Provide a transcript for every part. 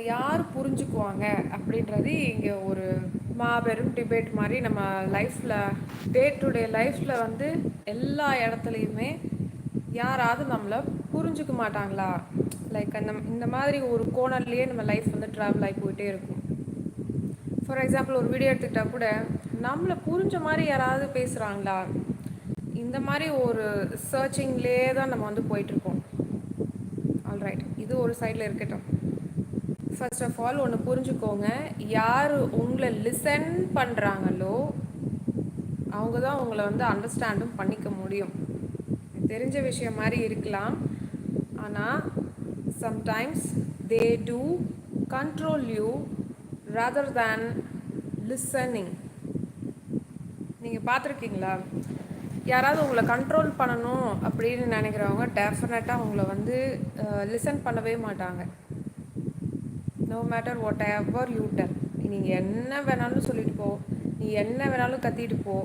அதை யார் புரிஞ்சுக்குவாங்க அப்படின்றது இங்கே ஒரு மாபெரும் டிபேட் மாதிரி நம்ம லைஃப்பில் டே டு டே லைஃப்பில் வந்து எல்லா இடத்துலையுமே யாராவது நம்மளை புரிஞ்சுக்க மாட்டாங்களா? லைக் அந்த இந்த மாதிரி ஒரு கோணர்லேயே நம்ம லைஃப் வந்து ட்ராவல் ஆகி போயிட்டே இருக்கும். ஃபார் எக்ஸாம்பிள் ஒரு வீடியோ எடுத்துக்கிட்டால் கூட நம்மளை புரிஞ்ச மாதிரி யாராவது பேசுகிறாங்களா இந்த மாதிரி ஒரு சர்ச்சிங்லேயே தான் நம்ம வந்து போயிட்டுருக்கோம் ஆல்ரைட் இது ஒரு சைடில் இருக்கட்டும். ஃபர்ஸ்ட் ஆஃப் ஆல் ஒன்று புரிஞ்சுக்கோங்க. யார் உங்களை லிசன் பண்ணுறாங்களோ அவங்க தான் உங்களை வந்து அண்டர்ஸ்டாண்டும் பண்ணிக்க முடியும். தெரிஞ்ச விஷயம் மாதிரி இருக்கலாம். ஆனால் sometimes they to control you rather than listening நீங்கள் பார்த்துருக்கீங்களா? யாராவது உங்களை கண்ட்ரோல் பண்ணணும் அப்படின்னு நினைக்கிறவங்க டெஃபினட்டாக உங்களை வந்து லிசன் பண்ணவே மாட்டாங்க. No matter whatever you tell நீங்கள் என்ன வேணாலும் சொல்லிட்டு போ. நீ என்ன வேணாலும் கத்திட்டு போ.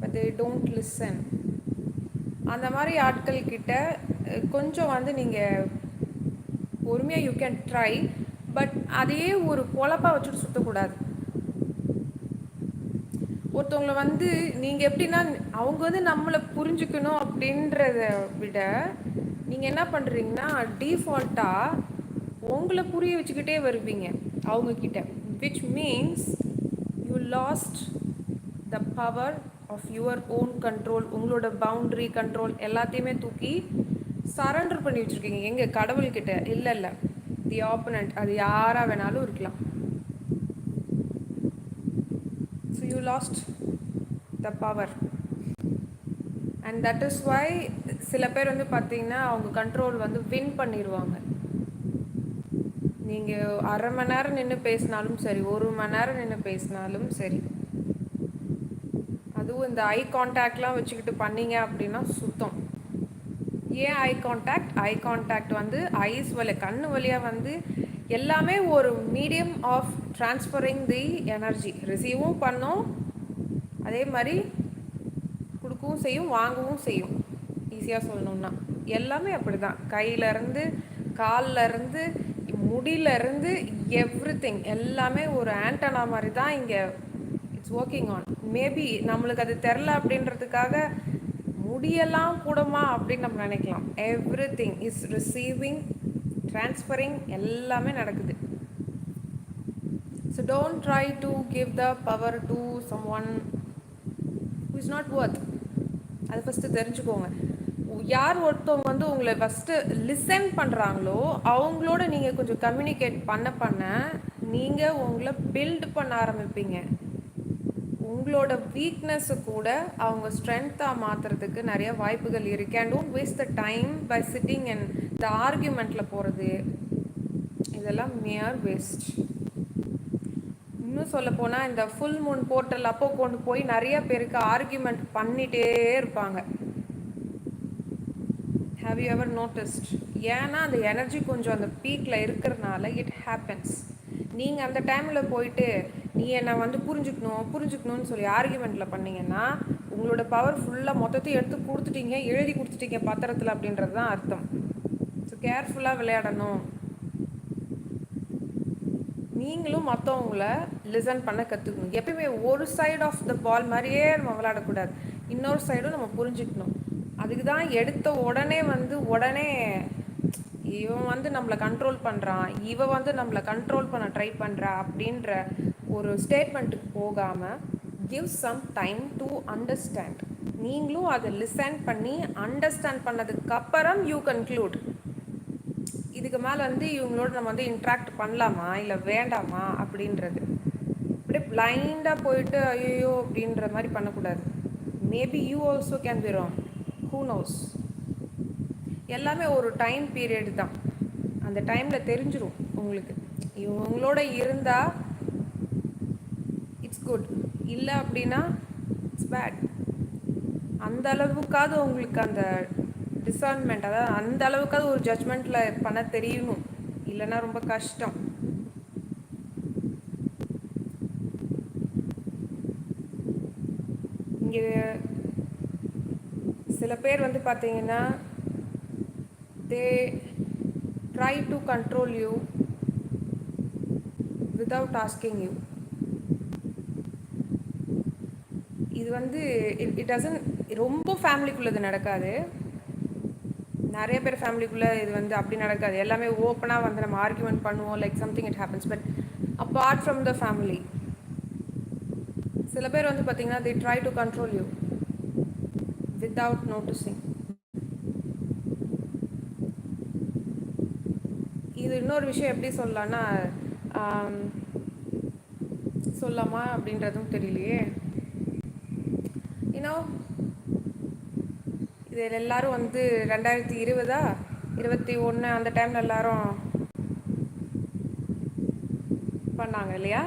பட் டோன்ட் லிசன் அந்த மாதிரி ஆட்கள் கிட்ட கொஞ்சம் வந்து நீங்கள் பொறுமையாக யூ கேன் ட்ரை பட் அதையே ஒரு பொழப்பாக வச்சுட்டு சுற்றக்கூடாது ஒருத்தவங்களை வந்து நீங்கள் எப்படின்னா அவங்க வந்து நம்மளை புரிஞ்சுக்கணும் அப்படின்றத விட நீங்கள் என்ன பண்ணுறீங்கன்னா டீஃபால்ட்டாக உங்களை புரிய வச்சுக்கிட்டே வருவீங்க அவங்கக்கிட்ட which means you lost the power of your own control உங்களோட பவுண்ட்ரி கண்ட்ரோல் எல்லாத்தையுமே தூக்கி சரண்டர் பண்ணி வச்சுருக்கீங்க. எங்கே கடவுள்கிட்ட? இல்லை இல்லை. தி ஆப்பனண்ட் அது யாராக வேணாலும் இருக்கலாம். So you lost the power and that is why சில பேர் வந்து பார்த்தீங்கன்னா அவங்க கண்ட்ரோல் வந்து வின் பண்ணிடுவாங்க நீங்கள் அரை மணி நேரம் நின்று பேசினாலும் சரி ஒரு மணி நேரம் நின்று பேசினாலும் சரி. அதுவும் இந்த ஐ கான்டாக்ட்லாம் வச்சுக்கிட்டு பண்ணீங்க அப்படின்னா சுத்தம். ஏன் ஐ கான்டாக்ட் ஐ கான்டாக்ட் வந்து ஐஸ் வலி கண்ணு வழியாக வந்து எல்லாமே ஒரு medium of transferring the energy ரிசீவும் பண்ணும் அதே மாதிரி கொடுக்கவும் செய்யும் வாங்கவும் செய்யும். ஈஸியாக சொல்லணும்னா. எல்லாமே அப்படி தான் கையிலேருந்து காலிலேருந்து முடியிலேருந்து எவ்ரி திங் எல்லாமே ஒரு ஆண்டனா மாதிரி தான் இங்கே இட்ஸ் ஒர்க்கிங் ஆன் மேபி நம்மளுக்கு அது தெரில அப்படின்றதுக்காக முடியெல்லாம் கூடமா அப்படின்னு நம்ம நினைக்கலாம். Every thing is receiving transferring எல்லாமே நடக்குது. So don't try to give the power to someone is not worth அது ஃபஸ்ட்டு தெரிஞ்சுக்கோங்க. யார் ஒருத்தவங்க வந்து உங்களை ஃபஸ்ட்டு லிசன் பண்ணுறாங்களோ அவங்களோட நீங்கள் கொஞ்சம் கம்யூனிகேட் பண்ண பண்ண நீங்கள் உங்களை பில்ட் பண்ண ஆரம்பிப்பீங்க. உங்களோட வீக்னஸ்ஸை கூட அவங்க ஸ்ட்ரென்த்தாக மாற்றுறதுக்கு நிறைய வாய்ப்புகள் இருக்குது and don't waste the time by sitting and the ஆர்கியூமெண்ட்டில் போகிறது இதெல்லாம் மேயர் வேஸ்ட் இன்னும் சொல்ல போனால் இந்த ஃபுல் மூன் போர்ட்டல் அப்போ கொண்டு போய் நிறைய பேருக்கு ஆர்கியூமெண்ட் பண்ணிகிட்டே இருப்பாங்க. ஹாவ் யூ எவர் நோட்டிஸ்ட் ஏன்னா அந்த எனர்ஜி கொஞ்சம் அந்த பீக்கில் இருக்கிறனால இட் ஹேப்பன்ஸ் நீங்கள் அந்த டைமில் போயிட்டு நீ என்னை வந்து புரிஞ்சுக்கணும் புரிஞ்சுக்கணும்னு சொல்லி ஆர்குமெண்ட்டில் பண்ணீங்கன்னா உங்களோட பவர் ஃபுல்லாக மொத்தத்தையும் எடுத்து கொடுத்துட்டீங்க எழுதி கொடுத்துட்டீங்க பத்திரத்தில் அப்படின்றது தான் அர்த்தம் ஸோ கேர்ஃபுல்லாக விளையாடணும். நீங்களும் மற்றவங்கள லிசன் பண்ண கற்றுக்கணும் எப்பயுமே ஒரு சைடு ஆஃப் த பால் மாதிரியே நம்ம விளையாடக்கூடாது. இன்னொரு சைடும் நம்ம புரிஞ்சுக்கணும். அதுக்கு தான் எடுத்த உடனே வந்து உடனே இவன் வந்து நம்மளை கண்ட்ரோல் பண்ணுறான் இவன் வந்து நம்மளை கண்ட்ரோல் பண்ண ட்ரை பண்ணுறா அப்படின்ற ஒரு ஸ்டேட்மெண்ட்டுக்கு போகாமல் give some time to understand நீங்களும் அதை லிசன் பண்ணி அண்டர்ஸ்டாண்ட் பண்ணதுக்கப்புறம் யூ கன்க்ளூட் இதுக்கு மேலே வந்து இவங்களோட நம்ம வந்து இன்ட்ராக்ட் பண்ணலாமா இல்லை வேண்டாமா அப்படின்றது. அப்படியே பிளைண்டாக போயிட்டு ஐயோ அப்படின்ற மாதிரி பண்ணக்கூடாது. Maybe you also can be wrong who knows எல்லாமே ஒரு டைம் பீரியட் தான். அந்த டைமில் தெரிஞ்சிடும் உங்களுக்கு. இவங்களோட இருந்தால் இட்ஸ் குட் இல்லை அப்படின்னா இட்ஸ் பேட் அந்த அளவுக்காவது உங்களுக்கு அந்த டிசர்ன்மெண்ட் அதாவது அந்த அளவுக்காவது ஒரு ஜட்மெண்ட்டில் பண்ண தெரியணும். இல்லைன்னா ரொம்ப கஷ்டம். இங்கே சில பேர் வந்து பார்த்தீங்கன்னா they try to control you without asking you இது வந்து இட் இட் டசன் ரொம்ப ஃபேமிலிக்குள்ளது இது நடக்காது. நிறைய பேர் ஃபேமிலிக்குள்ளே இது வந்து அப்படி நடக்காது. எல்லாமே ஓப்பனாக வந்து நம்ம ஆர்குமெண்ட் பண்ணுவோம் like something it happens but apart from the family சில பேர் வந்து பார்த்தீங்கன்னா they try to control you without noticing. இது இன்னொரு விஷயம் எப்படி சொல்லலாம்னா சொல்லாமா சொல்லலாமா அப்படின்றதும் தெரியலையே. யூனோ இது எல்லாரும் வந்து ரெண்டாயிரத்தி இருபதா இருபத்தி ஒன்று அந்த டைமில் எல்லாரும் பண்ணாங்க இல்லையா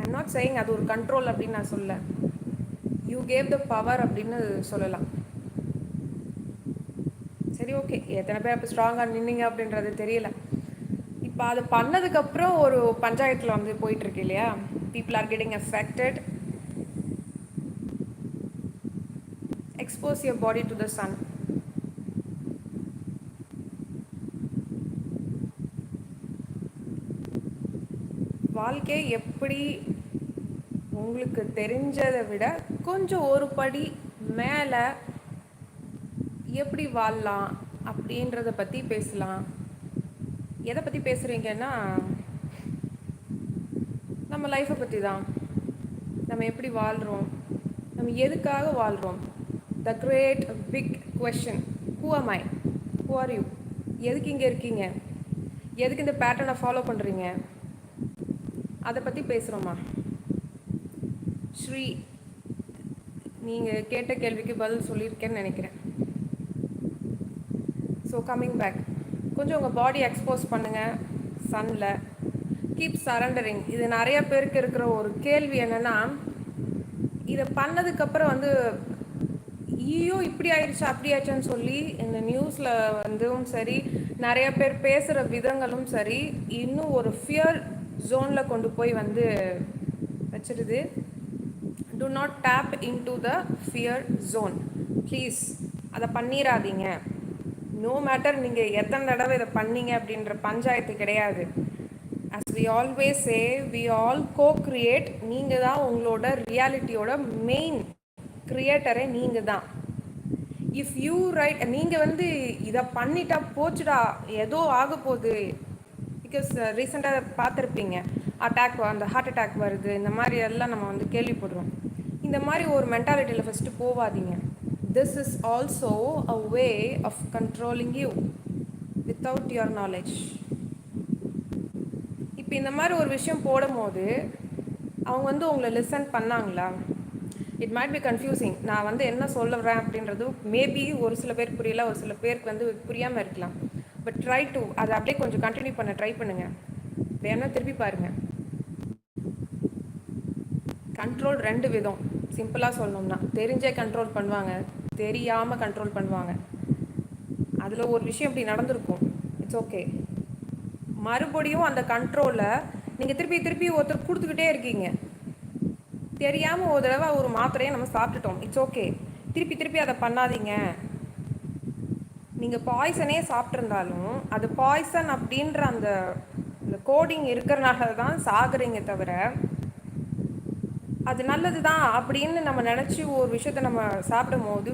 ஐம் நாட் சேயிங் அது ஒரு கண்ட்ரோல் அப்படின்னு நான் சொல்ல யூ கேவ் த பவர் அப்படின்னு சொல்லலாம். சரி ஓகே எத்தனை பேர் அப்போ ஸ்ட்ராங்காக நின்னீங்க அப்படின்றது தெரியல. இப்போ அது பண்ணதுக்கப்புறம் ஒரு பஞ்சாயத்தில் வந்து போயிட்டுருக்கு இல்லையா? People are getting affected expose your body to the sun வாழ்க்கை எப்படி உங்களுக்கு தெரிஞ்சதை விட கொஞ்சம் ஒரு படி மேலே எப்படி வாழலாம் அப்படின்றத பற்றி பேசலாம். எதை பற்றி பேசுகிறீங்கன்னா நம்ம லைஃப்பை பற்றி தான் நம்ம எப்படி வாழ்கிறோம் நம்ம எதுக்காக வாழ்கிறோம் the great big question who am I who are you எதுக்கு இங்கே இருக்கீங்க? எதுக்கு இந்த பேட்டர்னை ஃபாலோ பண்ணுறீங்க அதை பற்றி பேசுகிறோமா ஸ்ரீ நீங்கள் கேட்ட கேள்விக்கு பதில் சொல்லியிருக்கேன்னு நினைக்கிறேன். ஸோ கம்மிங் பேக் கொஞ்சம் உங்கள் பாடி எக்ஸ்போஸ் பண்ணுங்கள் சன்னில் கீப் சரண்டரிங் இது நிறைய பேருக்கு இருக்கிற ஒரு கேள்வி என்னென்னா இதை பண்ணதுக்கப்புறம் வந்து ஐயோ இப்படி ஆயிடுச்சு அப்படி ஆயிடுச்சுன்னு சொல்லி இந்த நியூஸில் வந்தும் சரி நிறைய பேர் பேசுகிற விதங்களும் சரி இன்னும் ஒரு ஃபியர் ஜோனில் கொண்டு போய் வந்து வச்சிருது. Do not tap into the fear zone please அதை பண்ணிடாதீங்க நோ மேட்டர் நீங்கள் எத்தனை தடவை இதை பண்ணீங்க அப்படின்ற பஞ்சாயத்து கிடையாது. As we always say we all co create நீங்கள் தான் உங்களோட ரியாலிட்டியோட மெயின் கிரியேட்டரே நீங்கள் தான். இஃப் யூ ரைட் நீங்கள் வந்து இதை பண்ணிட்டா போச்சுடா ஏதோ ஆக போகுது. பிகாஸ் ரீசெண்டாக uh, பார்த்துருப்பீங்க. அட்டாக் அந்த ஹார்ட் அட்டாக் வருது. இந்த மாதிரி எல்லாம் நம்ம வந்து கேள்விப்படுறோம். இந்த மாதிரி ஒரு மென்டாலிட்டியில் first போவாதீங்க. This is also a way of controlling you without your knowledge இப்போ இந்த மாதிரி ஒரு விஷயம் போடும்போது அவங்க வந்து உங்களை லிசன் பண்ணாங்களா? இட் மேட் பி கன்ஃபியூசிங் நான் வந்து என்ன சொல்லுறேன் அப்படின்றது மேபி ஒரு சில பேர் புரியல ஒரு சில பேருக்கு வந்து புரியாமல் இருக்கலாம். பட் ட்ரை டு அதை அப்படியே கொஞ்சம் கண்டினியூ பண்ண ட்ரை பண்ணுங்க. வேணா திருப்பி பாருங்க. கண்ட்ரோல் ரெண்டு விதம். சிம்பிளாக சொல்லணும்னா தெரிஞ்சே கண்ட்ரோல் பண்ணுவாங்க தெரியாமல் கண்ட்ரோல் பண்ணுவாங்க. அதில் ஒரு விஷயம் இப்படி நடந்திருக்கும். இட்ஸ் ஓகே மறுபடியும் அந்த கண்ட்ரோலை நீங்கள் திருப்பி திருப்பி ஒருத்தர் கொடுத்துக்கிட்டே இருக்கீங்க. தெரியாமல் ஒரு தடவை ஒரு மாத்திரையை நம்ம சாப்பிட்டுட்டோம். இட்ஸ் ஓகே திருப்பி திருப்பி அதை பண்ணாதீங்க. நீங்கள் பாய்சனே சாப்பிட்ருந்தாலும் அது பாய்சன் அப்படின்ற அந்த இந்த கோடிங் இருக்கிறனால தான் சாகுறீங்க தவிர அது நல்லது தான் அப்படின்னு நம்ம நினச்சி ஒரு விஷயத்தை நம்ம சாப்பிடும் போது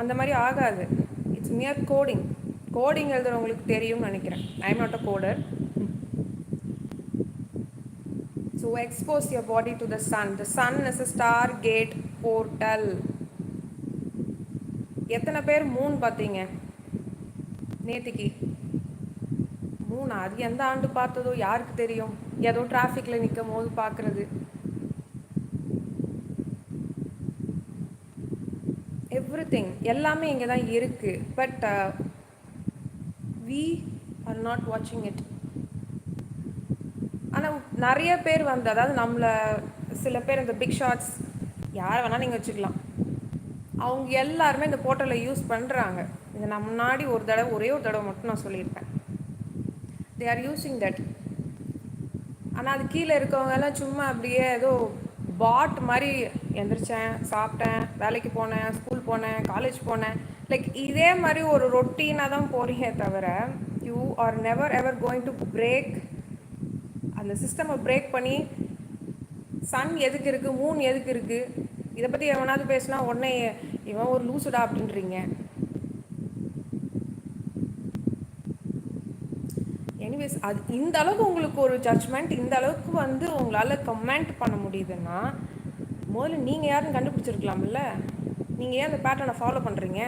அந்த மாதிரி ஆகாது. இட்ஸ் மியர் கோடிங் கோடிங் எழுதுறவங்களுக்கு தெரியும்னு நினைக்கிறேன். I am not a coder so expose your body to the sun the sun is a star gate portal எத்தனை பேர் மூன் பார்த்தீங்க? நேத்திக்கு. மூணு அது எந்த ஆண்டு பார்த்ததோ யாருக்கு தெரியும்? ஏதோ டிராஃபிக்கில் நிற்கும் போது பார்க்குறது. எவ்ரி திங் எல்லாமே இங்கே தான் இருக்குது பட் வி ஆர் நாட் வாட்சிங் இட் ஆனால் நிறைய பேர் வந்து அதாவது நம்மளை சில பேர் இந்த பிக் ஷாட்ஸ் யாரை வேணால் நீங்கள் வச்சுக்கலாம். அவங்க எல்லாருமே இந்த போர்ட்டலை யூஸ் பண்ணுறாங்க இதை நான் முன்னாடி ஒரு தடவை ஒரே ஒரு தடவை மட்டும் நான் சொல்லியிருப்பேன். தே ஆர் யூஸிங் தட் ஆனால் அது கீழே இருக்கவங்க எல்லாம் சும்மா அப்படியே ஏதோ பாட் மாதிரி எந்திரிச்சேன் சாப்பிட்டேன் வேலைக்கு போனேன் ஸ்கூல் போனேன் காலேஜ் போனேன். லைக் இதே மாதிரி ஒரு ரொட்டீனாக தான் போகிறீங்க தவிர you are never ever going to break அந்த சிஸ்டமை பிரேக் பண்ணி சன் எதுக்கு இருக்குது மூன் எதுக்கு இருக்குது இதை பற்றி எவனாவது பேசினா உடனே இவன் ஒரு லூசுடா அப்படின்றீங்க. எனிவேஸ் அது இந்த அளவுக்கு உங்களுக்கு ஒரு ஜட்ஜ்மெண்ட் இந்த அளவுக்கு வந்து உங்களால் கமெண்ட் பண்ண முடியுதுன்னா முதல்ல நீங்கள் யாருன்னு கண்டுபிடிச்சிருக்கலாம்ல. நீங்கள் ஏன் அந்த பேட்டர்னை ஃபாலோ பண்ணுறீங்க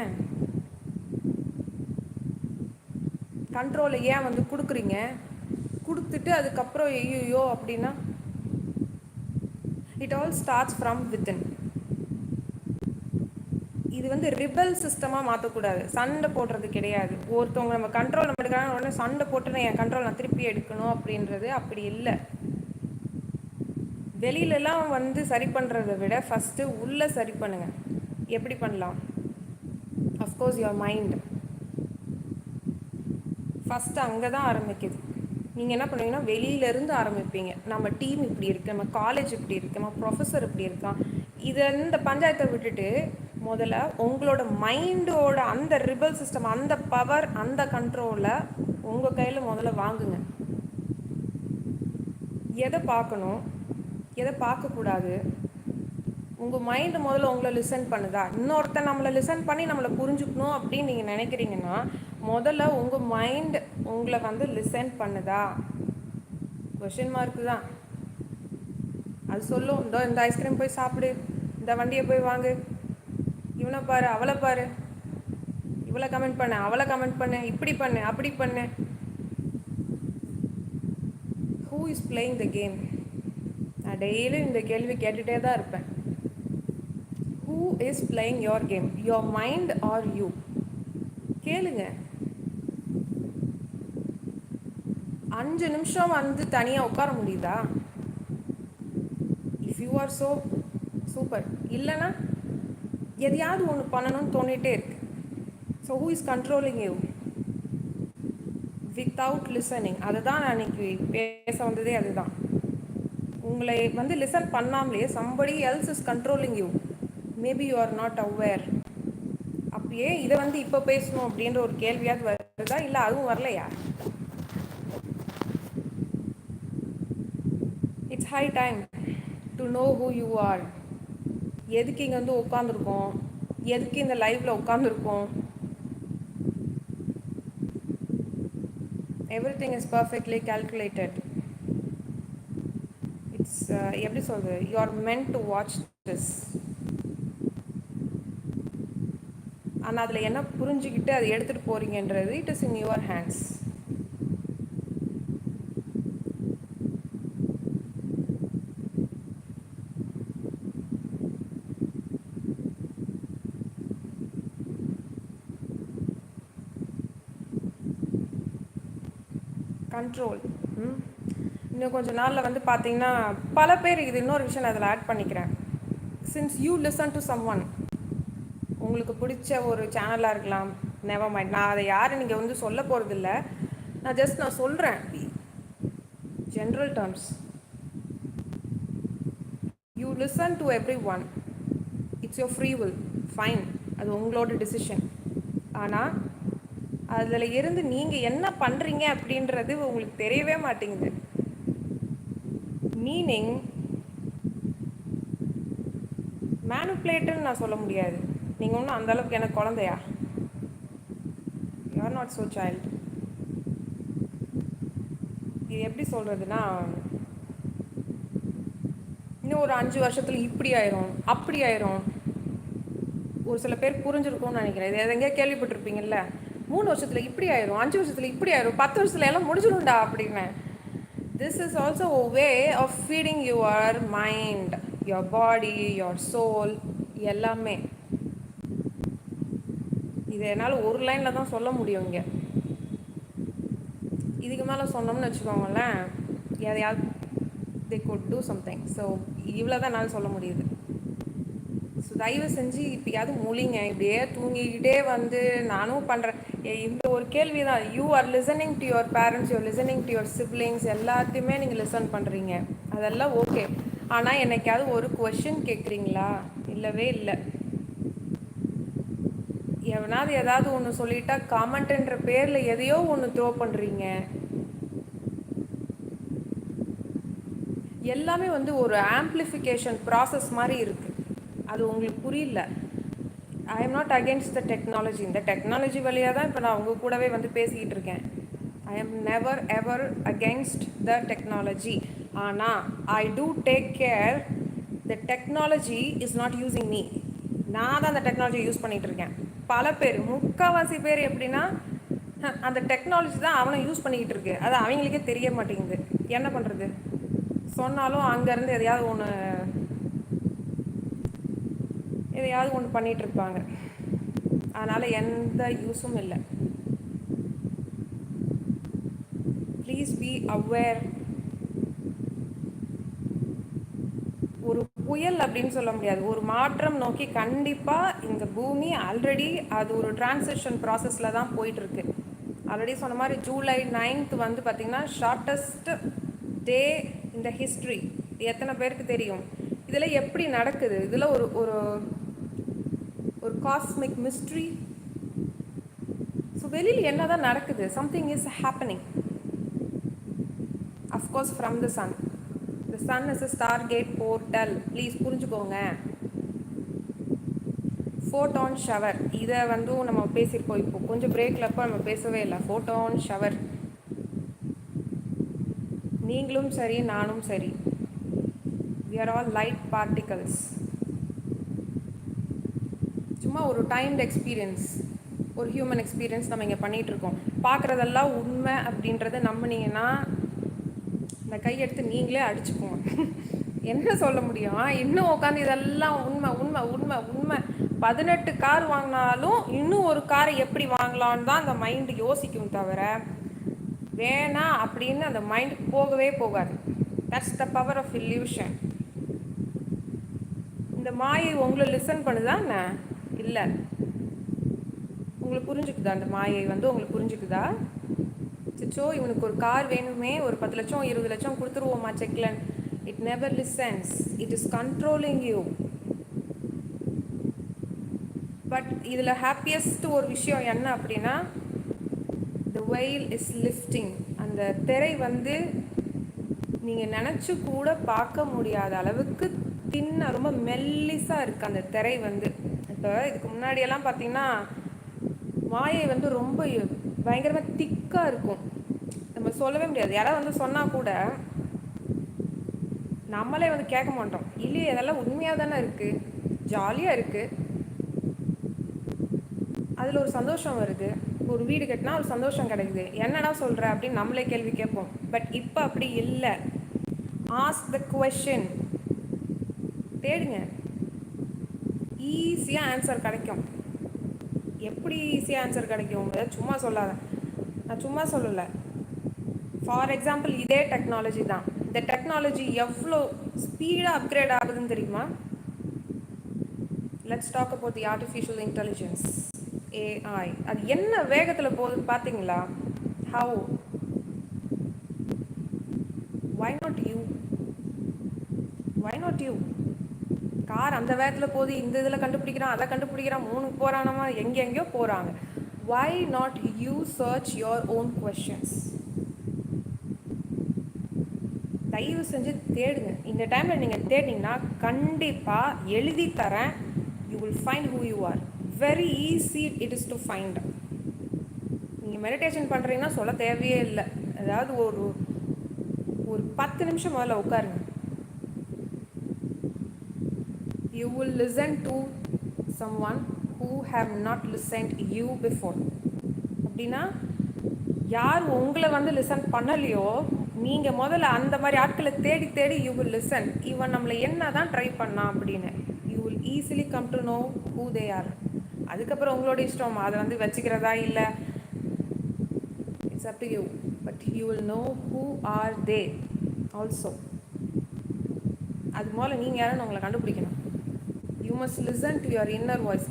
கண்ட்ரோலை ஏன் வந்து கொடுக்குறீங்க? கொடுத்துட்டு அதுக்கப்புறம் ஐயோ அப்படின்னா it all starts from within இது வந்து ரிபல் சிஸ்டமாக மாற்றக்கூடாது சண்டை போடுறது கிடையாது. ஒருத்தவங்க நம்ம கண்ட்ரோல் நம்ம எடுக்கிறாங்க உடனே சண்டை போட்டு நான் என் கண்ட்ரோல் நான் திருப்பி எடுக்கணும் அப்படின்றது அப்படி இல்லை. வெளியிலலாம் வந்து சரி பண்ணுறதை விட ஃபஸ்ட்டு உள்ளே சரி பண்ணுங்கள் எப்படி பண்ணலாம்? அஃப்கோர்ஸ் யுவர் மைண்ட் ஃபஸ்ட்டு அங்கே தான் ஆரம்பிக்குது. நீங்கள் என்ன பண்ணுவீங்கன்னா வெளியிலேருந்து ஆரம்பிப்பீங்க. நம்ம டீம் இப்படி இருக்குது நம்ம காலேஜ் இப்படி இருக்கு நம்ம ப்ரொஃபஸர் இப்படி இருக்கான். இதை இந்த பஞ்சாயத்தை விட்டுட்டு முதல்ல உங்களோட மைண்டோட அந்த ரிபல் சிஸ்டம் அந்த பவர் அந்த கண்ட்ரோலை உங்கள் கையில் முதல்ல வாங்குங்க. எதை பார்க்கணும்? எதை பார்க்கக்கூடாது? உங்கள் மைண்டு முதல்ல உங்களை லிசன் பண்ணுதா? இன்னொருத்தன் நம்மளை லிசன் பண்ணி நம்மளை புரிஞ்சுக்கணும் அப்படின்னு நீங்கள் நினைக்கிறீங்கன்னா முதல்ல உங்கள் மைண்ட் உங்களை வந்து லிசன் பண்ணுதா? கொஷின் மார்க்கு தான். அது சொல்லும் இந்த இந்த ஐஸ்கிரீம் போய் சாப்பிடு. இந்த வண்டியை போய் வாங்கு. இவனை பாரு அவளை பாரு. இவளை கமெண்ட் பண்ணு அவளை கமெண்ட் பண்ணு. இப்படி பண்ணு அப்படி பண்ணு. Who is playing the game நான் டெய்லியும் இந்த கேள்வி கேட்டுகிட்டே தான் இருப்பேன். Who is playing your game your mind are you கேளுங்க. அஞ்சு நிமிஷம் வந்து தனியாக உட்கார முடியுதா? If you are so super இல்லைன்னா எதையாவது ஒன்று பண்ணணும்னு தோணிகிட்டே இருக்கு. So who is controlling you without listening அதுதான் நான் இன்னைக்கு பேச வந்ததே அதுதான். உங்களை வந்து லிசன் பண்ணாமலே somebody else is controlling you maybe you are not aware அப்பயே இதை வந்து இப்போ பேசணும் அப்படின்ற ஒரு கேள்வியாவது வருதா? இல்லை அதுவும் வரலையா? It's high time to know who you are எதுக்கு இங்கே வந்து உட்காந்துருக்கோம் எதுக்கு இந்த லைஃப்பில் உட்காந்துருக்கோம் every thing is perfectly calculated எப்படி சொல்கிறது you are meant to watch this ஆனால் அதில் என்ன புரிஞ்சுக்கிட்டு அதை எடுத்துகிட்டு போகிறீங்கன்றது it is in your hands control இன்னும் கொஞ்சம் நாளில் வந்து பார்த்தீங்கன்னா பல பேர் இது இன்னொரு விஷயம் நான் அதில் ஆட் பண்ணிக்கிறேன். Since you listen to someone உங்களுக்கு பிடிச்ச ஒரு சேனலாக இருக்கலாம். நெவர் மைண்ட் நான் அதை யாரும் நீங்கள் வந்து சொல்ல போகிறதில்ல நான் ஜஸ்ட் நான் சொல்கிறேன் general terms you listen to everyone it's your free will fine அது உங்களோட டிசிஷன் ஆனால் அதில் இருந்து நீங்கள் என்ன பண்ணுறீங்க அப்படின்றது உங்களுக்கு தெரியவே மாட்டேங்குது. மீனிங் மேனுப்ளேட்டுன்னு நான் சொல்ல முடியாது. நீங்கள் ஒன்றும் அந்தளவுக்கு எனக்கு குழந்தையா? யூஆர் நாட் ஸோ சைல்டு இது எப்படி சொல்கிறதுனா இன்னும் ஒரு அஞ்சு வருஷத்தில் இப்படி ஆயிரும் அப்படி ஆயிரும். ஒரு சில பேர் புரிஞ்சிருக்கும்னு நினைக்கிறேன். இது எதெங்கே கேள்விப்பட்டிருப்பீங்கல்ல. மூணு வருஷத்தில் இப்படி ஆயிரும் அஞ்சு வருஷத்தில் இப்படி ஆயிரும் பத்து வருஷத்துல எல்லாம் முடிஞ்சிடும்டா அப்படின்னு this is also a way of feeding your mind your body your soul எல்லாமே. இது என்னால் ஒரு லைனில் தான் சொல்ல முடியும் இங்கே. இதுக்கு மேலே சொன்னோம்னு வச்சுக்கோங்களேன் எதையாவது they could do something so இவ்வளோ தான் என்னால் சொல்ல முடியுது. ஸோ தயவு செஞ்சு இப்பயாவது மொழிங்க. இப்படியே தூங்கிக்கிட்டே வந்து நானும் பண்ணுறேன் இந்த ஒரு கேள்வி தான். You are listening to your parents you're listening to your siblings எல்லாத்தையுமே நீங்கள் லிசன் பண்ணுறீங்க அதெல்லாம் ஓகே ஆனால் என்னைக்காவது ஒரு கொஷின் கேட்குறீங்களா இல்லவே இல்லை. எவனாவது ஏதாவது ஒன்று சொல்லிட்டா காமெண்ட்ன்ற பேரில் எதையோ ஒன்று த்ரோ பண்ணுறீங்க எல்லாமே வந்து ஒரு ஆம்ப்ளிஃபிகேஷன் ப்ராசஸ் மாதிரி இருக்குது அது உங்களுக்கு புரியல. I am not against the technology இந்த டெக்னாலஜி வழியாக தான் இப்போ நான் உங்கள் கூடவே வந்து பேசிக்கிட்டு இருக்கேன். I am never ever against the technology ஆனால் I do take care the technology is not using me நான் தான் அந்த டெக்னாலஜி யூஸ் பண்ணிகிட்டு இருக்கேன். பல பேர் முக்கால்வாசி பேர் எப்படின்னா அந்த டெக்னாலஜி தான் அவனை யூஸ் பண்ணிக்கிட்டு இருக்கு. அது அவங்களுக்கே தெரிய மாட்டேங்குது. என்ன பண்ணுறது சொன்னாலும் அங்கேருந்து எதையாவது ஒன்று எதையாவது ஒன்று பண்ணிகிட்டு இருப்பாங்க அதனால் எந்த யூஸும் இல்லை. ப்ளீஸ் பி அவேர் ஒரு புயல் அப்படின்னு சொல்ல முடியாது. ஒரு மாற்றம் நோக்கி கண்டிப்பாக இந்த பூமி ஆல்ரெடி அது ஒரு டிரான்சிஷன் ப்ராசஸில் தான் போயிட்டுருக்கு. ஆல்ரெடி சொன்ன மாதிரி ஜூலை நைன்த் வந்து பார்த்திங்கன்னா ஷார்ட்டஸ்ட் டே இந்த ஹிஸ்ட்ரி எத்தனை பேருக்கு தெரியும்? இதில் எப்படி நடக்குது? இதில் ஒரு ஒரு ஒரு காஸ்மிக் மிஸ்ட்ரி ஸோ வெளியில் என்ன தான் நடக்குது? Something is happening of course from the sun the sun is a star gate portal please புரிஞ்சுக்கோங்க. ஃபோட்டான் ஷவர் இதை வந்து நம்ம பேசியிருப்போம் இப்போ. கொஞ்சம் பிரேக்கில் அப்போ நம்ம பேசவே இல்லை. ஃபோட்டான் ஷவர் நீங்களும் சரி நானும் சரி. We are all light particles சும்மா ஒரு டைம்டு எக்ஸ்பீரியன்ஸ் ஒரு ஹியூமன் எக்ஸ்பீரியன்ஸ் நம்ம இங்கே பண்ணிகிட்ருக்கோம் பார்க்குறதெல்லாம் உண்மை அப்படின்றத நம்பினீங்கன்னா இந்த கையெடுத்து நீங்களே அடிச்சுக்குவோம் என்ன சொல்ல முடியும்? இன்னும் உட்காந்து இதெல்லாம் உண்மை உண்மை உண்மை உண்மை. பதினெட்டு கார் வாங்கினாலும் இன்னும் ஒரு காரை எப்படி வாங்கலான்னு தான் அந்த மைண்டு யோசிக்கும் தவிர வேணாம் அப்படின்னு அந்த மைண்டு போகவே போகாது. That's the power of illusion இந்த மாயை உங்களை லிசன் பண்ணுதான் என்ன? இல்லை. உங்களுக்கு புரிஞ்சுக்குதா? அந்த மாயை வந்து உங்களுக்கு புரிஞ்சுக்குதா? சிச்சோ இவனுக்கு ஒரு கார் வேணுமே. ஒரு பத்து லட்சம் இருபது லட்சம் கொடுத்துருவோமா செக்லன்? It never listens it is controlling you but இதில் ஹாப்பியஸ்ட் ஒரு விஷயம் என்ன அப்படின்னா த வெயில் இஸ் லிஃப்டிங் அந்த திரை வந்து நீங்கள் நினச்சி கூட பார்க்க முடியாத அளவுக்கு தின்ன ரொம்ப மெல்லிஸாக இருக்குது அந்த திரை வந்து. இப்போ இதுக்கு முன்னாடியெல்லாம் பார்த்தீங்கன்னா மாயை வந்து ரொம்ப பயங்கரமாக திக்காக இருக்கும். நம்ம சொல்லவே முடியாது. யாராவது வந்து சொன்னால் கூட நம்மளே வந்து கேட்க மாட்டோம். இல்லையே இதெல்லாம் உண்மையாக தானே இருக்குது ஜாலியாக இருக்குது அதில் ஒரு சந்தோஷம் வருது. ஒரு வீடு கட்டினா ஒரு சந்தோஷம் கிடைக்குது. என்னடா சொல்கிற அப்படின்னு நம்மளே கேள்வி கேட்போம். பட் இப்போ அப்படி இல்லை. ஆஸ் த கொஷின் தேடுங்க. ஈஸியாக ஆன்சர் கிடைக்கும். எப்படி ஈஸியாக ஆன்சர் கிடைக்கும் சும்மா சொல்லாத. நான் சும்மா சொல்லலை. ஃபார் எக்ஸாம்பிள் இதே டெக்னாலஜி தான். இந்த டெக்னாலஜி எவ்வளோ ஸ்பீடாக அப்கிரேட் ஆகுதுன்னு தெரியுமா? Let's talk about the artificial intelligence AI அது என்ன வேகத்தில் போகுதுன்னு பார்த்தீங்களா how why not you why not you car அந்த வேகத்தில் போகுது இந்த இதில் கண்டுபிடிக்கிறான் அதை கண்டுபிடிக்கிறான் மூணு போகிறானமா எங்கே எங்கேயோ போகிறாங்க why not you search your own questions தயவு செஞ்சு தேடுங்க. இந்த டைமில் நீங்கள் தேடினீங்கன்னா கண்டிப்பாக எழுதி தரேன். You will find who you are very easy it is to find நீங்கள் மெடிடேஷன் பண்ணுறீங்கன்னா சொல்ல தேவையே இல்லை. அதாவது ஒரு ஒரு பத்து நிமிஷம் முதல்ல உட்காருங்க. Listen will listen to someone who have not listened you before. அப்படின்னா யார் உங்களை வந்து லிசன் பண்ணலையோ நீங்கள் முதல்ல அந்த மாதிரி ஆட்களை தேடி தேடி யூ வில் லிசன் இவன் நம்மளை என்ன தான் ட்ரை பண்ணான் அப்படின்னு you will easily come to know who they are அதுக்கப்புறம் உங்களோட இஷ்டம் அதை வந்து வச்சுக்கிறதா இல்லை? It's up to you but you will know who are they also அது முதல்ல நீங்கள் யாரும் உங்களை கண்டுபிடிக்கணும். You must listen to your inner voice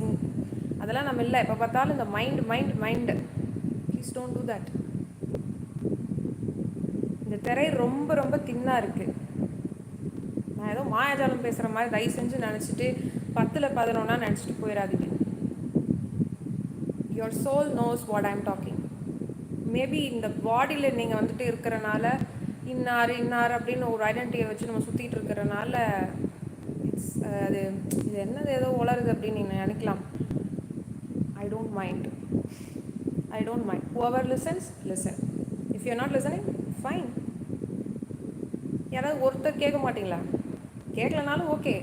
அதெல்லாம் நம்ம இல்லை. எப்போ பார்த்தாலும் இந்த mind mind mind please don't do that இந்த திரை ரொம்ப ரொம்ப தின்னாக இருக்குது நான் ஏதோ மாயாஜாலம் பேசுகிற மாதிரி தயவு செஞ்சு நினச்சிட்டு பத்தில் பதினொன்னா நினச்சிட்டு போயிடாதீங்க. Your soul knows what I'm talking maybe இந்த பாடியில் நீங்கள் வந்துட்டு இருக்கிறனால இன்னார் இன்னார் அப்படின்னு ஒரு ஐடென்டிட்டியை வச்சு நம்ம சுற்றிட்டு இருக்கிறனால அது இது என்னது ஏதோ உளருது அப்படின்னு நீங்கள் நினைக்கலாம். I don't mind I don't mind whoever listens listen if you not listening fine யாராவது ஒருத்தர் கேட்க மாட்டீங்களா? கேட்கலனாலும் ஓகே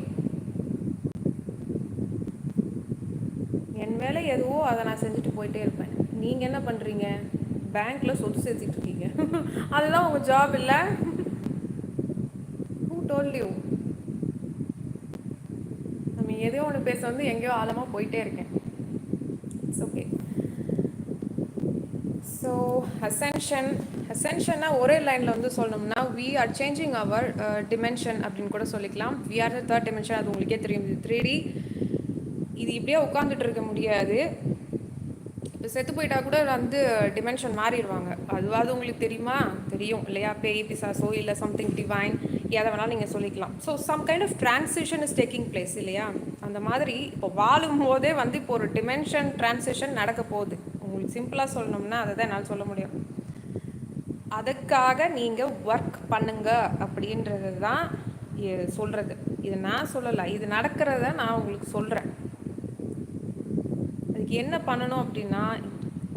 என் வேலை எதுவோ அதை நான் செஞ்சுட்டு போயிட்டே இருப்பேன். நீங்கள் என்ன பண்ணுறீங்க பேங்க்கில் சொத்து சேர்த்துட்டு இருக்கீங்க. அதுதான் உங்கள் ஜாப் இல்லை? ஹூ டோல்ட் யூ எதையோ ஒன்று பேச வந்து எங்கேயோ ஆழமாக போயிட்டே இருக்கேன். இட்ஸ் ஓகே ஸோ அசென்ஷன் அசென்ஷன்னா ஒரே லைனில் வந்து சொல்லணும்னா we are changing our dimension அப்படின்னு கூட சொல்லிக்கலாம். We are the third dimension அது உங்களுக்கே தெரியும். த்ரீ டி இது இப்படியே உட்காந்துட்டு இருக்க முடியாது. இப்போ செத்து போயிட்டா கூட வந்து டிமென்ஷன் மாறிடுவாங்க. அதுவாது உங்களுக்கு தெரியுமா? தெரியும் இல்லையா? பேய் பிசாசோ இல்லை சம்திங் டிவைன் எதை வேணாலும் நீங்கள் சொல்லிக்கலாம். So some kind of transition is taking place இல்லையா? அந்த மாதிரி இப்போ வாழும் போதே வந்து இப்போ ஒரு டிமென்ஷன் டிரான்சிஷன் நடக்க போகுது. உங்களுக்கு சிம்பிளாக சொல்லணும்னா அதை தான் என்னால் சொல்ல முடியும். அதுக்காக நீங்கள் ஒர்க் பண்ணுங்க அப்படின்றது தான் சொல்கிறது இது நான் சொல்லலை. இது நடக்கிறத நான் உங்களுக்கு சொல்கிறேன் அதுக்கு என்ன பண்ணணும் அப்படின்னா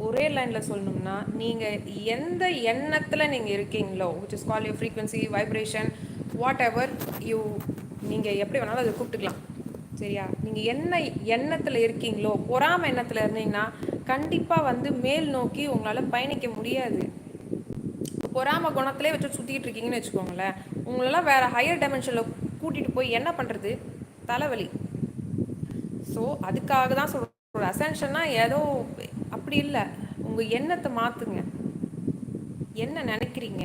ஒரே லைனில் சொல்லணும்னா நீங்கள் எந்த எண்ணத்தில் நீங்கள் இருக்கீங்களோ which is call you frequency vibration whatever you நீங்கள் எப்படி வேணாலும் அதை கூப்பிட்டுக்கலாம். சரியா? நீங்கள் என்ன எண்ணத்தில் இருக்கீங்களோ பொறாம எண்ணத்தில் இருந்தீங்கன்னா கண்டிப்பாக வந்து மேல் நோக்கி உங்களால் பயணிக்க முடியாது. பொறாம குணத்திலே வச்சு சுற்றிக்கிட்டு இருக்கீங்கன்னு வச்சுக்கோங்களேன். உங்களெல்லாம் வேறு ஹையர் டைமென்ஷனில் கூட்டிகிட்டு போய் என்ன பண்ணுறது தலைவலி. ஸோ அதுக்காக தான் சொல்கிறோம் அசென்ஷன்னா ஏதோ அப்படி இல்லை. உங்கள் எண்ணத்தை மாற்றுங்க என்ன நினைக்கிறீங்க?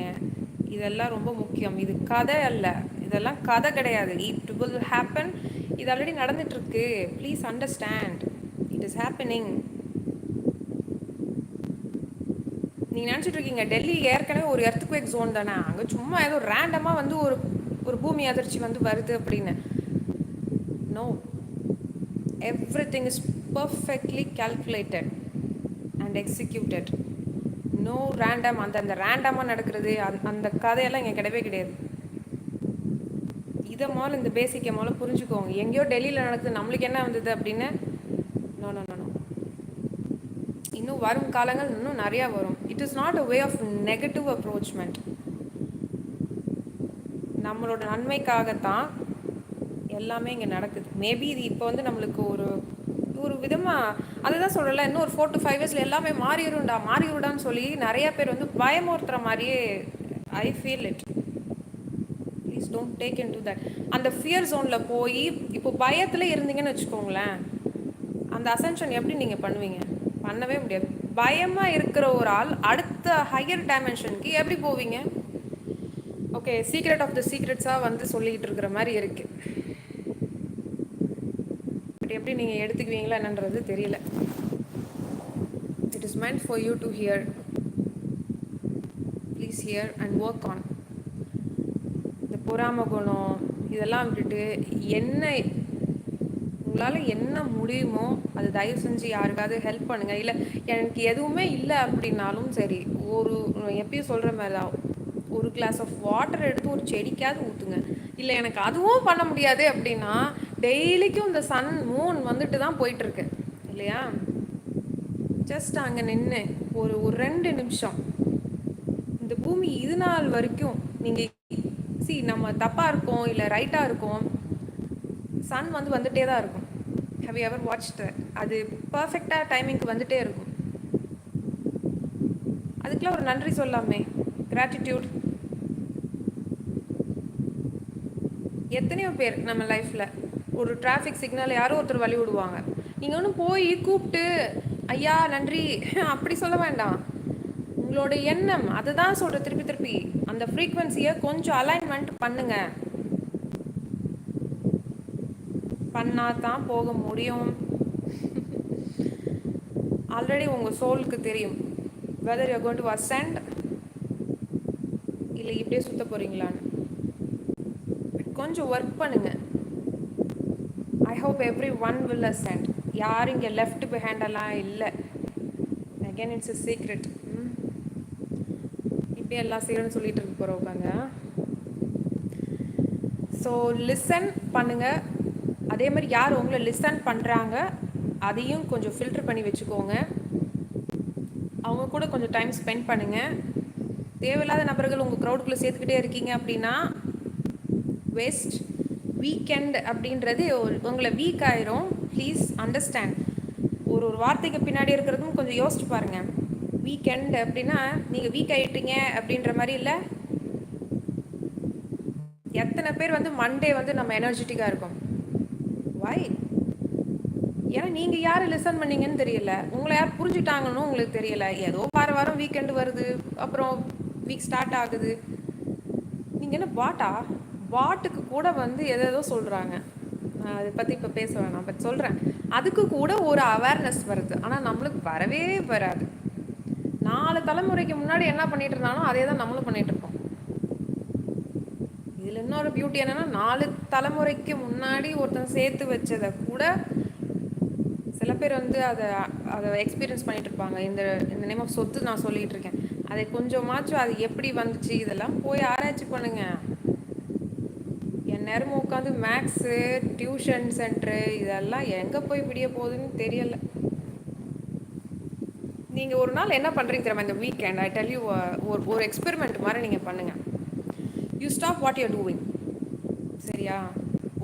இதெல்லாம் ரொம்ப முக்கியம். இது கதை அல்ல. இதெல்லாம் கதை கிடையாது. இட் வில் ஹேப்பன் இது ஆல்ரெடி நடந்துட்டுருக்கு. Please understand it is happening நீங்கள் நினச்சிட்டு இருக்கீங்க டெல்லி ஏற்கனவே ஒரு எர்த்குவேக் ஜோன் தானே? அங்கே சும்மா ஏதோ ரேண்டமாக வந்து ஒரு ஒரு பூமி அதிர்ச்சி வந்து வருது அப்படின்னு. No everything is perfectly calculated and executed no random அந்த அந்த ரேண்டமாக நடக்கிறது அந் அந்த கதையெல்லாம் இங்கே கிடையவே கிடையாது. இதை முதல்ல இந்த பேசிக்கை முதல்ல புரிஞ்சுக்கோங்க. எங்கேயோ டெல்லியில் நடக்குது நம்மளுக்கு என்ன வந்தது அப்படின்னு? நோ நோ நோ நோ இன்னும் வரும் காலங்கள் இன்னும் நிறையா வரும். It is not a way of negative approachment நம்மளோட நன்மைக்காகத்தான் எல்லாமே இங்கே நடக்குது. மேபி இது இப்போ வந்து நம்மளுக்கு ஒரு ஒரு விதமாக அதுதான் சொல்லலை இன்னும் ஒரு ஃபோர் டு ஃபைவ் இயர்ஸில் எல்லாமே மாறிடும்டா மாறிடும்டான்னு சொல்லி நிறைய பேர் வந்து பயமுறுத்துற மாதிரியே I feel it please don't take into that அந்த ஃபியர் ஜோனில் போய் இப்போ பயத்தில் இருந்தீங்கன்னு வச்சுக்கோங்களேன் அந்த அசென்ஷன் எப்படி நீங்கள் பண்ணுவீங்க? பண்ணவே முடியாது. பயமாக இருக்கிற ஒரு ஆள் அடுத்த ஹையர் டைமென்ஷனுக்கு எப்படி போவீங்க? ஓகே சீக்ரெட் ஆஃப் த சீக்ரெட்ஸாக வந்து சொல்லிக்கிட்டு இருக்கிற மாதிரி இருக்குது பட் எப்படி நீங்கள் எடுத்துக்குவீங்களா என்னன்றது தெரியல. It is mind for you to hear please hear and work on பொறாம குணம் இதெல்லாம் விட்டுட்டு என்ன உங்களால் என்ன முடியுமோ அது தயவு செஞ்சு யாருக்காவது ஹெல்ப் பண்ணுங்கள் இல்லை எனக்கு எதுவுமே இல்லை அப்படின்னாலும் சரி ஒரு எப்பயும் சொல்கிற மாதிரி தான் ஒரு கிளாஸ் ஆஃப் வாட்டர் எடுத்து ஒரு செடிக்காவது ஊற்றுங்க இல்லை எனக்கு அதுவும் பண்ண முடியாது அப்படின்னா டெய்லிக்கும் இந்த சன் மூன் வந்துட்டு தான் போயிட்டுருக்கு. இல்லையா? ஜஸ்ட் அங்கே நின்று ஒரு ஒரு ரெண்டு நிமிஷம். இந்த பூமி இது நாள் வரைக்கும் நீங்கள் சி நம்ம தப்பாக இருக்கோம் இல்லை ரைட்டாக இருக்கோம் சன் வந்து வந்துட்டே தான் இருக்கும். ஹவ் யூ எவர் வாட்ச் அது பர்ஃபெக்டாக டைமிங்க்கு வந்துட்டே இருக்கும். அதுக்கெல்லாம் ஒரு நன்றி சொல்லாமே. கிராட்டிடியூட் எத்தனையோ பேர் நம்ம லைஃப்பில் ஒரு டிராஃபிக் சிக்னல் யாரோ ஒருத்தர் வழி விடுவாங்க. நீங்கள் ஒன்றும் போய் கூப்பிட்டு ஐயா நன்றி. அப்படி சொல்ல வேண்டாம். உங்களோட எண்ணம் அதை தான் சொல்கிற திருப்பி திருப்பி. அந்த ஃப்ரீக்வன்சியை கொஞ்சம் அலைன்மெண்ட் பண்ணுங்க. பண்ணால் தான் போக முடியும். ஆல்ரெடி உங்கள் சோலுக்கு தெரியும். Whether you gone to ascend இல்லை இப்படியே சுத்த போகிறீங்களான்னு கொஞ்சம் ஒர்க் பண்ணுங்க. I hope everyone will ascend யாரும் இங்கே லெஃப்ட் பிஹேண்டெல்லாம் இல்லை. அகேன் இட்ஸ் அ சீக்ரெட் இப்படியே எல்லாம் செய்யணும்னு சொல்லிட்டு இருக்க போகிறோம் உட்காங்க ஸோ லிசன் பண்ணுங்கள் அதே மாதிரி யார் உங்களை லிசன் பண்ணுறாங்க அதையும் கொஞ்சம் ஃபில்டர் பண்ணி வச்சுக்கோங்க. அவங்க கூட கொஞ்சம் டைம் ஸ்பெண்ட் பண்ணுங்கள் தேவையில்லாத நபர்கள் உங்கள் க்ரௌடுக்குள்ளே சேர்த்துக்கிட்டே இருக்கீங்க அப்படின்னா வேஸ்ட் வீக்கெண்ட் அப்படின்றது உங்களை வீக் ஆயிரும். ப்ளீஸ் அண்டர்ஸ்டாண்ட் ஒரு ஒரு வார்த்தைக்கு பின்னாடி இருக்கிறதும் கொஞ்சம் யோசிச்சு பாருங்கள் வீக்கெண்ட் அப்படின்னா நீங்கள் வீக் ஆகிட்டீங்க அப்படின்ற மாதிரி இல்லை? எத்தனை பேர் வந்து மண்டே வந்து நம்ம எனர்ஜெட்டிக்காக இருக்கோம்? வாய் ஏன்னா நீங்கள் யார் லிசன் பண்ணீங்கன்னு தெரியல. உங்களை யார் புரிஞ்சுட்டாங்கன்னு உங்களுக்கு தெரியல. ஏதோ வார வாரம் வீக்கெண்டு வருது அப்புறம் வீக் ஸ்டார்ட் ஆகுது. நீங்கள் என்ன பாட்டா பாட்டுக்கு கூட வந்து எதோ சொல்கிறாங்க அதை பற்றி இப்போ பேச வேணாம் பட் சொல்கிறேன் அதுக்கு கூட ஒரு அவேர்னஸ் வருது. ஆனால் நம்மளுக்கு வரவே வராது. நாலு தலைமுறைக்கு முன்னாடி என்ன பண்ணிட்டு இருந்தாலும் அதே தான் நம்மளும் பண்ணிட்டு இருக்கோம் இதில் இன்னொரு பியூட்டி என்னன்னா நாலு தலைமுறைக்கு முன்னாடி ஒருத்தன் சேர்த்து வச்சதை கூட சில பேர் வந்து அதை அதை எக்ஸ்பீரியன்ஸ் பண்ணிட்டு இருப்பாங்க இந்த இந்த நேம் ஆஃப் சொத்து நான் சொல்லிட்டு இருக்கேன் அதை கொஞ்சமாச்சும் அது எப்படி வந்துச்சு இதெல்லாம் போய் ஆராய்ச்சி பண்ணுங்க. என் நேரமும் உட்காந்து மேக்ஸு டியூஷன் சென்ட்ரு இதெல்லாம் எங்கே போய் விடிய போகுதுன்னு தெரியலை. நீங்கள் ஒரு நாள் என்ன பண்ணுறீங்க தெரியுமா இந்த வீக்கெண்ட் ஐ டெல் யூ ஒரு ஒரு எக்ஸ்பெரிமெண்ட் மாதிரி நீங்கள் பண்ணுங்கள் you stop what you're doing சரியா?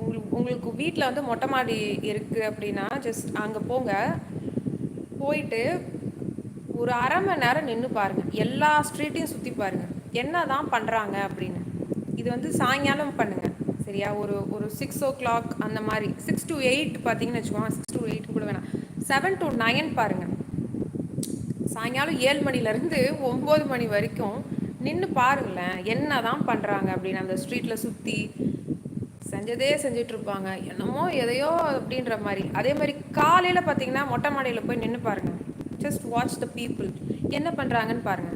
உங்களுக்கு உங்களுக்கு வீட்டில் வந்து மொட்டை மாடி இருக்குது அப்படின்னா ஜஸ்ட் அங்கே போங்க. போயிட்டு ஒரு அரை மணி நேரம் நின்று பாருங்கள் எல்லா ஸ்ட்ரீட்டையும் சுற்றி பாருங்கள் என்ன தான் பண்ணுறாங்க அப்படின்னு. இது வந்து சாயங்காலம் பண்ணுங்கள் சரியா? ஒரு ஒரு சிக்ஸ் ஓ கிளாக் அந்த மாதிரி. சிக்ஸ் டு எயிட் பார்த்தீங்கன்னு வச்சுக்கோங்க. சிக்ஸ் டு எயிட் கூட வேணாம். செவன் டு நைன் பாருங்கள் சாயங்காலம் ஏழு மணிலேருந்து ஒம்பது மணி வரைக்கும் நின்று பாருங்களேன் என்ன தான் பண்ணுறாங்க அப்படின்னு அந்த ஸ்ட்ரீட்டில் சுற்றி செஞ்சதே செஞ்சிட்ருப்பாங்க என்னமோ எதையோ அப்படின்ற மாதிரி. அதே மாதிரி காலையில் பார்த்தீங்கன்னா மொட்டை மாடியில் போய் நின்று பாருங்கள் ஜஸ்ட் வாட்ச் த பீப்புள் என்ன பண்ணுறாங்கன்னு பாருங்கள்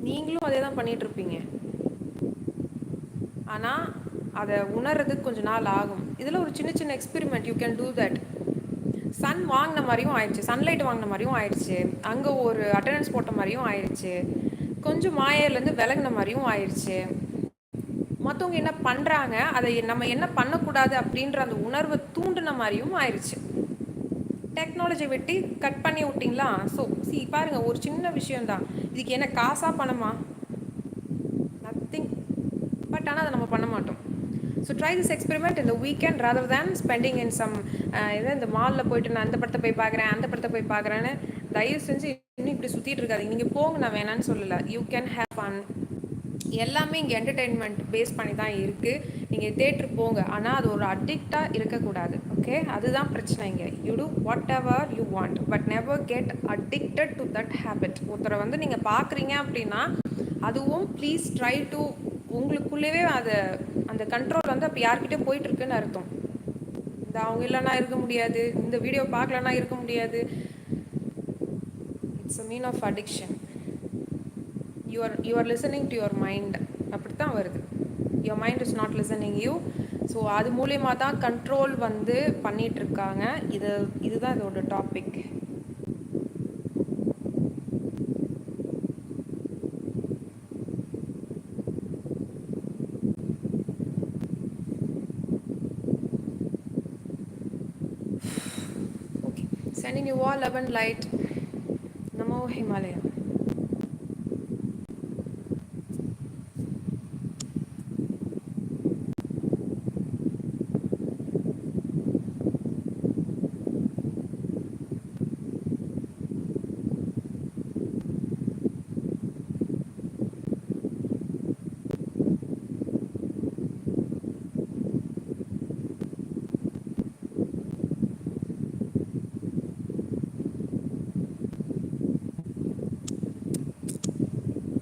நீங்களும் அதே தான் பண்ணிகிட்ருப்பீங்க ஆனால் அதை உணர்றதுக்கு கொஞ்சம் நாள் ஆகும். இதில் ஒரு சின்ன சின்ன experiment you can do that Sun வாங்கின மாதிரியும் ஆயிடுச்சு சன்லைட் வாங்கின மாதிரியும் ஆயிடுச்சு அங்கே ஒரு அட்டண்டன்ஸ் போட்ட மாதிரியும் ஆயிடுச்சு கொஞ்சம் மாயிலேருந்து விலகின மாதிரியும் ஆயிடுச்சு மற்றவங்க என்ன பண்ணுறாங்க அதை நம்ம என்ன பண்ணக்கூடாது அப்படின்ற அந்த உணர்வை தூண்டின மாதிரியும் ஆயிடுச்சு டெக்னாலஜி வெட்டி கட் பண்ணி விட்டிங்களா? ஸோ சி பாருங்கள் ஒரு சின்ன விஷயம்தான். இதுக்கு என்ன காசாக பணமா? நத்திங் பட் ஆனால் அதை நம்ம பண்ண மாட்டோம். ஸோ ட்ரை திஸ் எக்ஸ்பெரிமெண்ட் இந்த weekend rather than spending in some இதை இந்த மாலில் போயிட்டு நான் அந்த படத்தை போய் பார்க்குறேன் அந்த படத்தை போய் பார்க்குறேன்னு தயவு செஞ்சு இன்னும் இப்படி சுற்றிட்டு இருக்காதிங்க. நீங்கள் போங்க நான் வேணான்னு சொல்லலை. யூ கேன் ஹேவ் ஃபன் எல்லாமே இங்கே என்டர்டெயின்மெண்ட் பேஸ் பண்ணி தான் இருக்குது நீங்கள் தேட்ரு போங்க. ஆனால் அது ஒரு அடிக்டாக இருக்கக்கூடாது. ஓகே அதுதான் பிரச்சனை இங்கே. You do whatever you want but never get addicted to that habit ஒருத்தரை வந்து நீங்கள் பார்க்குறீங்க அப்படின்னா அதுவும் ப்ளீஸ் ட்ரை டு உங்களுக்குள்ளேவே அதை அந்த கண்ட்ரோல் வந்து அப்போ யார்கிட்டே போயிட்டுருக்குன்னு அர்த்தம். இந்த அவங்க இல்லைன்னா இருக்க முடியாது. இந்த வீடியோ பார்க்கலன்னா இருக்க முடியாது. It's a mean of addiction you're you're listening to your mind அப்படி தான் வருது. Your mind is not listening you so அது மூலியமாக தான் கண்ட்ரோல் வந்து பண்ணிகிட்ருக்காங்க இது இதுதான் இதோட topic love and light NaMo Himalaya